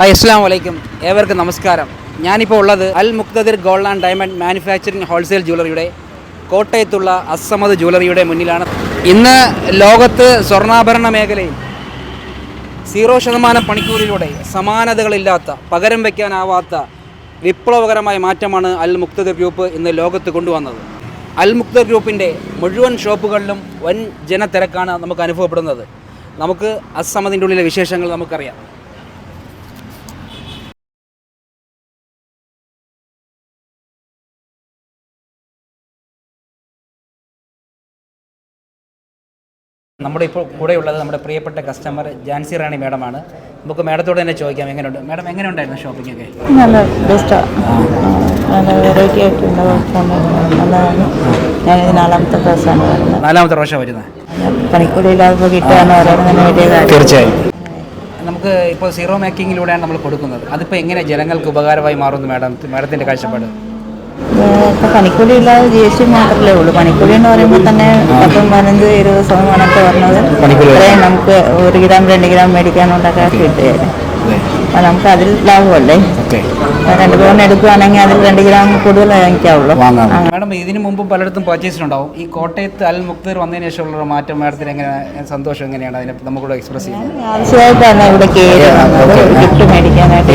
Hi അസ്സാം വലൈക്കും ഏവർക്കും നമസ്കാരം. ഞാനിപ്പോൾ ഉള്ളത് Al Muqtadir gold and diamond manufacturing wholesale ജ്വല്ലറിയുടെ കോട്ടയത്തുള്ള അസമത് ജ്വല്ലറിയുടെ മുന്നിലാണ്. ഇന്ന് ലോകത്ത് സ്വർണാഭരണ മേഖലയിൽ സീറോ ശതമാനം പണിക്കൂലിയിലൂടെ സമാനതകളില്ലാത്ത പകരം വയ്ക്കാനാവാത്ത വിപ്ലവകരമായ മാറ്റമാണ് അൽ മുക്തദിർ ഗ്രൂപ്പ് ഇന്ന് ലോകത്ത് കൊണ്ടുവന്നത്. അൽ മുക്തർ ഗ്രൂപ്പിന്റെ മുഴുവൻ ഷോപ്പുകളിലും വൻ ജനത്തിരക്കാണ് നമുക്ക് അനുഭവപ്പെടുന്നത്. നമുക്ക് അസമതിന്റെ ഉള്ളിലെ വിശേഷങ്ങൾ നമുക്കറിയാം. നമ്മുടെ ഇപ്പോൾ കൂടെയുള്ളത് നമ്മുടെ പ്രിയപ്പെട്ട കസ്റ്റമർ ജാൻസി റാണി മാഡമാണ്. നമുക്ക് മാഡത്തോട് തന്നെ ചോദിക്കാം എങ്ങനെയുണ്ട്? മാഡം എങ്ങനെ ഉണ്ടായിരുന്നു ഷോപ്പിംഗ് ഒക്കെ നല്ല ബെസ്റ്റാണ് നല്ല വെറൈറ്റി ആയിട്ടുണ്ട് നല്ലതാണ്. നാലാമത്തെ പ്രാവശ്യമാണ് വരുന്നത്. നാലാമത്തെ പ്രാവശ്യം വരുന്നത്? പണിക്കൂലി ഇല്ലാതെ കിട്ടുകയെന്ന് പറയുന്നത് തന്നെ വലിയ കാര്യം. തീർച്ചയായും. നമുക്ക് ഇപ്പോൾ സീറോ മേക്കിങ്ങിലൂടെയാണ് നമ്മൾ കൊടുക്കുന്നത്. അതിപ്പോൾ എങ്ങനെ ജനങ്ങൾക്ക് ഉപകാരമായി മാറുന്നു മാഡം മാഡത്തിന്റെ കാഴ്ചപ്പാട്? ഇപ്പം പണിക്കൂലി ഇല്ലാതെ ജി എസ് ടി മാത്രമേ ഉള്ളൂ. പണിക്കൂലി എന്ന് പറയുമ്പോൾ തന്നെ പത്തും പതിനഞ്ച് ഇരുപത് ശതമാനമൊക്കെ വരുന്നത് പണിക്കൂലി. അത്രയും നമുക്ക് ഒരു ഗ്രാം രണ്ട് ഗ്രാം മേടിക്കാനുള്ളൊക്കെ കിട്ടുകയാണ് അപ്പം നമുക്ക് അതിൽ ലാഭമല്ലേ? രണ്ട് പവൻ എടുക്കുകയാണെങ്കിൽ അതിൽ രണ്ട് ഗ്രാം കൂടുതൽ വാങ്ങിക്കാവുള്ളൂ. വാങ്ങാം. മാഡം ഇതിനു മുമ്പ് പലയിടത്തും പർച്ചേസിനുണ്ടാവും ഈ കോട്ടയത്ത് അൽ മുക്തർ വന്നതിന് ശേഷമുള്ള മാറ്റം മാഡത്തിന് എങ്ങനെ സന്തോഷം എങ്ങനെയാണ് അതിനെ നമുക്കിവിടെ എക്സ്പ്രസ് ചെയ്യുന്നത്? ആവശ്യമായിട്ടാണ് ഇവിടെ കയറി. ഗിഫ്റ്റ് മേടിക്കാനായിട്ട്.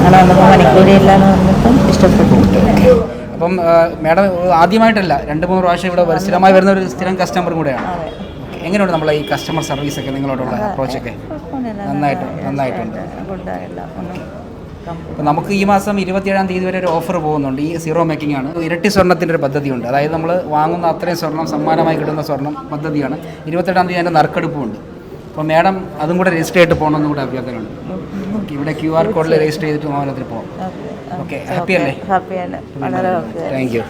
അങ്ങനെ വന്നപ്പോൾ മണിക്കൂലി ഇല്ലാന്ന് പറഞ്ഞപ്പം ഇഷ്ടപ്പെട്ടു. അപ്പം മാഡം ആദ്യമായിട്ടല്ല രണ്ട് മൂന്ന് പ്രാവശ്യം ഇവിടെ സ്ഥിരമായി വരുന്ന ഒരു സ്ഥിരം കസ്റ്റമർ കൂടെയാണ്. എങ്ങനെയുണ്ട് നമ്മളെ ഈ കസ്റ്റമർ സർവീസ് ഒക്കെ നിങ്ങളോടുള്ള അപ്രോച്ച് ഒക്കെ? നന്നായിട്ട് നന്നായിട്ടുണ്ട്. അപ്പോൾ നമുക്ക് ഈ മാസം ഇരുപത്തിയേഴാം തീയതി വരെ ഒരു ഓഫർ പോകുന്നുണ്ട്. ഈ സീറോ മേക്കിംഗ് ആണ്. ഇരട്ടി സ്വർണത്തിന്റെ ഒരു പദ്ധതിയുണ്ട്. അതായത് നമ്മൾ വാങ്ങുന്ന അത്രയും സ്വർണം സമ്മാനമായി കിട്ടുന്ന സ്വർണം പദ്ധതിയാണ്. ഇരുപത്തെട്ടാം തീയതി അതിന്റെ നറുക്കെടുപ്പുണ്ട്. അപ്പോൾ മാഡം അതും കൂടെ രജിസ്റ്റർ ചെയ്തിട്ട് പോകണമെന്നും കൂടെ അഭ്യർത്ഥനയുണ്ട്. ഓക്കെ ഇവിടെ ക്യു ആർ കോഡിൽ രജിസ്റ്റർ ചെയ്തിട്ട് മോഹനത്തിൽ പോകാം ഓക്കെ ഹാപ്പി അല്ലേ? ഹാപ്പിയാണ് വളരെ താങ്ക് യു